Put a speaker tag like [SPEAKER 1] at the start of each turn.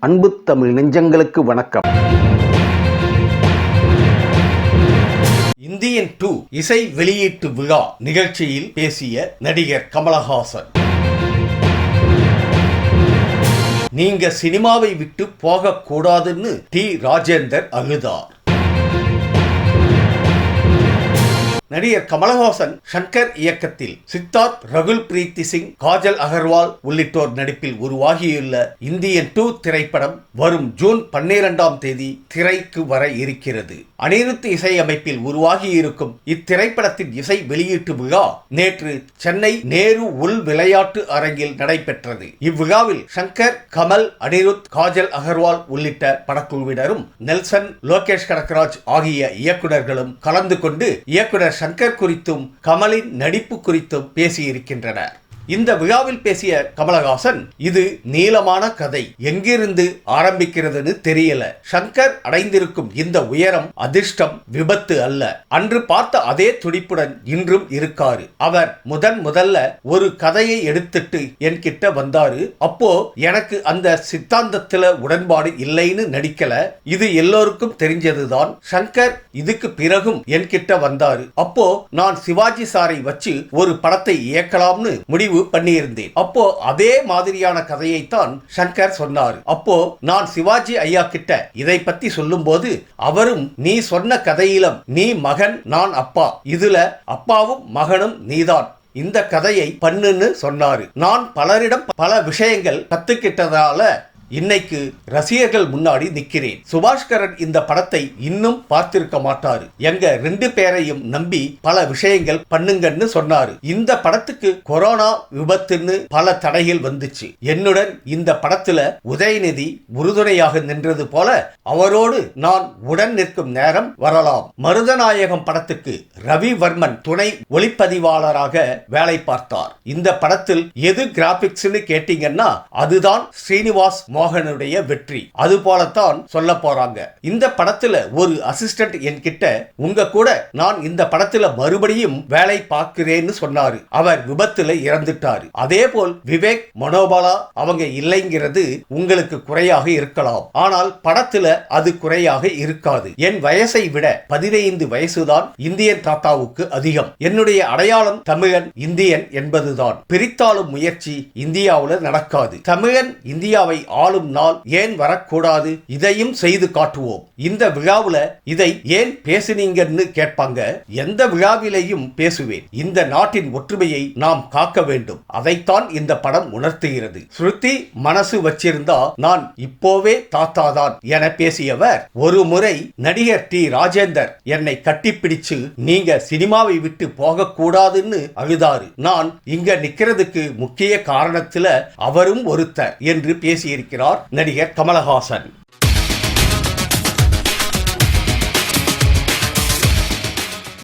[SPEAKER 1] அன்பு தமிழ் நெஞ்சங்களுக்கு வணக்கம்.
[SPEAKER 2] இந்தியன் டூ இசை வெளியீட்டு விழா நிகழ்ச்சியில் பேசிய நடிகர் கமலஹாசன். நீங்க சினிமாவை விட்டு போகக்கூடாதுன்னு டி. ராஜேந்தர் அழுதார். நடிகர் கமலஹாசன் ஷங்கர் இயக்கத்தில் சித்தார்த் ரகுல் பிரீத்தி சிங் காஜல் அகர்வால் உள்ளிட்டோர் நடிப்பில் உருவாகியுள்ள இந்தியன் டூ திரைப்படம் வரும் ஜூன் பன்னிரெண்டாம் தேதி திரைக்கு வர இருக்கிறது. அனிருத் இசையமைப்பில் உருவாகியிருக்கும் இத்திரைப்படத்தின் இசை வெளியீட்டு விழா நேற்று சென்னை நேரு உள் விளையாட்டு அரங்கில் நடைபெற்றது. இவ்விழாவில் ஷங்கர் கமல் அனிருத் காஜல் அகர்வால் உள்ளிட்ட படக்குழுவினரும் நெல்சன் லோகேஷ் கனகராஜ் ஆகிய இயக்குநர்களும் கலந்து கொண்டு இயக்குனர் சங்கர் குறித்தும் கமலின் நடிப்பு குறித்தும் பேசியிருக்கின்றனர். இந்த விழாவில் பேசிய கமலஹாசன் இது நீளமான கதை. எங்கிருந்து ஆரம்பிக்கிறதுன்னு தெரியல. சங்கர் அடைந்திருக்கும் இந்த உயரம் அதிர்ஷ்டம் விபத்து அல்ல. அன்று பார்த்த அதே துடிப்புடன் இன்றும் இருக்காரு. அவர் முதன் முதல்ல ஒரு கதையை எடுத்துட்டு என்கிட்ட வந்தாரு. அப்போ எனக்கு அந்த சித்தாந்தத்துல உடன்பாடு இல்லைன்னு நடிக்கல. இது எல்லோருக்கும் தெரிஞ்சதுதான். சங்கர் இதுக்கு பிறகும் என்கிட்ட வந்தாரு. அப்போ நான் சிவாஜி சாரை வச்சு ஒரு படத்தை இயக்கலாம்னு முடிவு பண்ணியிருந்தேன். அப்போ அதே மாதிரியான கதையைத்தான் சங்கர் சொன்னார். அப்போ நான் சிவாஜி ஐயா கிட்ட இதை பத்தி சொல்லும்போது அவரும் நீ சொன்ன கதையிலும் நீ மகன் நான் அப்பா. இதுல அப்பாவும் மகனும் நீதான். இந்த கதையை பண்ணுன்னு சொன்னாரு. நான் பலரிடம் பல விஷயங்கள் கத்துக்கிட்டதால இன்னைக்கு ரசிகர்கள் முன்னாடி நிக்கிறேன் சுபாஷ்கரன் இந்த படத்தை இன்னும் பார்த்திருக்க மாட்டாரு. எங்க ரெண்டு பேரையும் நம்பி பல விஷயங்கள் பண்ணுங்கன்னு சொன்னாரு. இந்த படத்துக்கு கொரோனா விபத்துன்னு பல தடைகள் வந்துச்சு. என்னுடன் இந்த படத்துல உதயநிதி உறுதுணையாக நின்றது போல அவரோடு நான் உடன் நிற்கும் நேரம் வரலாம். மருதநாயகம் படத்துக்கு ரவிவர்மன் துணை ஒளிப்பதிவாளராக வேலை பார்த்தார். இந்த படத்தில் எது கிராபிக்ஸ்னு கேட்டீங்கன்னா அதுதான் ஸ்ரீனிவாஸ் மோகனுடைய வெற்றி. அது போலத்தான் சொல்ல போறாங்க. இந்த படத்துல ஒரு அசிஸ்டன்ட் என்கிட்ட உங்க கூட நான் இந்த படத்துல மறுபடியும் வேலை பார்க்கிறேன்னு சொன்னாரு. அவர் விபத்துல இறந்துட்டாரு. அதே போல் விவேக் மனோபாலா அவங்க இல்லைங்கிறது உங்களுக்கு குறையாக இருக்கலாம். ஆனால் படத்துல அது குறையாக இருக்காது. என் வயசை விட பதினைந்து வயசுதான் இந்தியன் தாத்தாவுக்கு அதிகம். என்னுடைய அடையாளம் தமிழன் இந்தியன் என்பதுதான். பிரித்தாளும் முயற்சி இந்தியாவில் நடக்காது. தமிழன் இந்தியாவை ஆளும் நாள் ஏன் வரக்கூடாது? இதையும் செய்து காட்டுவோம். இந்த விழாவில் இதை ஏன் பேசுனீங்கன்னு கேட்பாங்க. எந்த விழாவிலையும் பேசுவேன். இந்த நாட்டின் ஒற்றுமையை நாம் காக்க வேண்டும். அதைத்தான் இந்த படம் உணர்த்துகிறது. ஸ்ருதி மனசு வச்சிருந்தா நான் இப்போவே தாத்தா தான் என பேசியவர் ஒரு முறை நடிகர் டி. ராஜேந்தர் என்னை கட்டிப்பிடிச்சு நீங்க சினிமாவை விட்டு போக கூடாதுன்னு அழுதாரு. நான் இங்க நிக்கிறதுக்கு முக்கிய காரணத்துல அவரும் ஒருத்தர் என்று பேசியிருக்கிறார். இருக்கிறார் நடிகர் கமலஹாசன்.